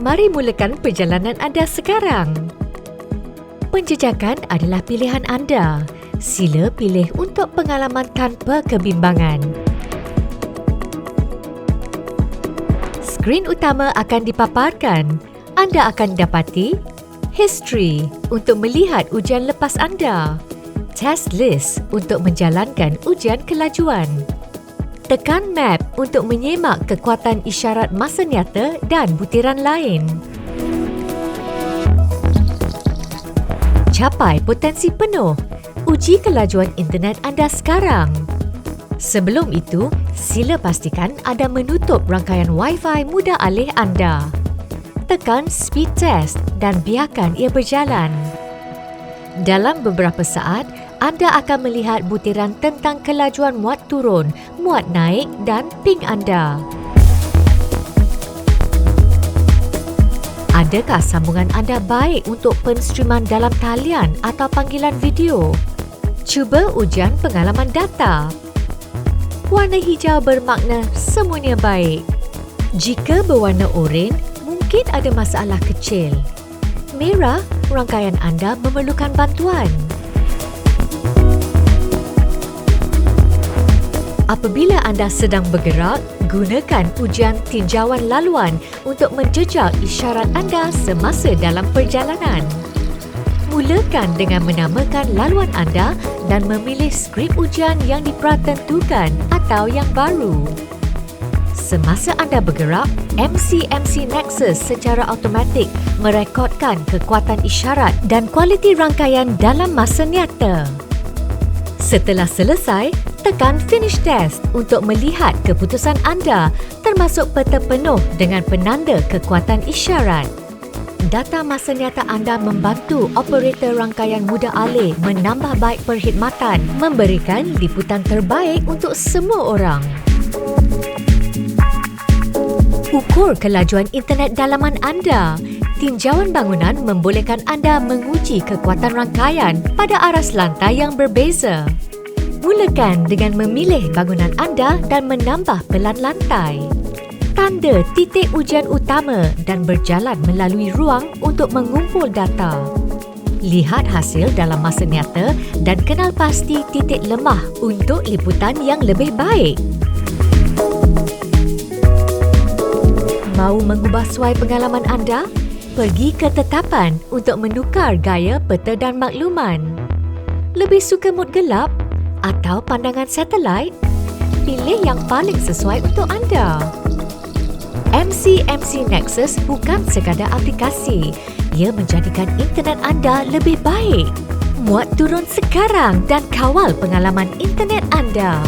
Mari mulakan perjalanan anda sekarang. Penjejakan adalah pilihan anda. Sila pilih untuk pengalaman tanpa kebimbangan. Skrin utama akan dipaparkan. Anda akan dapati History untuk melihat ujian lepas anda. Test list untuk menjalankan ujian kelajuan. Tekan map untuk menyemak kekuatan isyarat masa nyata dan butiran lain. Capai potensi penuh. Uji kelajuan internet anda sekarang. Sebelum itu, sila pastikan anda menutup rangkaian Wi-Fi mudah alih anda. Tekan speed test dan biarkan ia berjalan. Dalam beberapa saat, anda akan melihat butiran tentang kelajuan muat turun, muat naik dan ping anda. Adakah sambungan anda baik untuk penstreaman dalam talian atau panggilan video? Cuba ujian pengalaman data. Warna hijau bermakna semuanya baik. Jika berwarna oranye, mungkin ada masalah kecil. Merah, rangkaian anda memerlukan bantuan. Apabila anda sedang bergerak, gunakan ujian tinjauan laluan untuk menjejak isyarat anda semasa dalam perjalanan. Mulakan dengan menamakan laluan anda dan memilih skrip ujian yang dipratentukan atau yang baru. Semasa anda bergerak, MC-MC Nexus secara automatik merekodkan kekuatan isyarat dan kualiti rangkaian dalam masa nyata. Setelah selesai, tekan Finish Test untuk melihat keputusan anda termasuk peta penuh dengan penanda kekuatan isyarat. Data masa nyata anda membantu operator rangkaian mudah alih menambah baik perkhidmatan, memberikan liputan terbaik untuk semua orang. Ukur kelajuan internet dalaman anda. Tinjauan bangunan membolehkan anda menguji kekuatan rangkaian pada aras lantai yang berbeza. Mulakan dengan memilih bangunan anda dan menambah pelan lantai tanda titik ujian utama dan berjalan melalui ruang untuk mengumpul data. Lihat hasil dalam masa nyata dan kenal pasti titik lemah untuk liputan yang lebih baik. Mau mengubah suai pengalaman anda? Pergi ke tetapan untuk menukar gaya peta dan makluman. Lebih suka mod gelap atau pandangan satelit? Pilih yang paling sesuai untuk anda. MC-MC Nexus bukan sekadar aplikasi. Ia menjadikan internet anda lebih baik. Muat turun sekarang dan kawal pengalaman internet anda.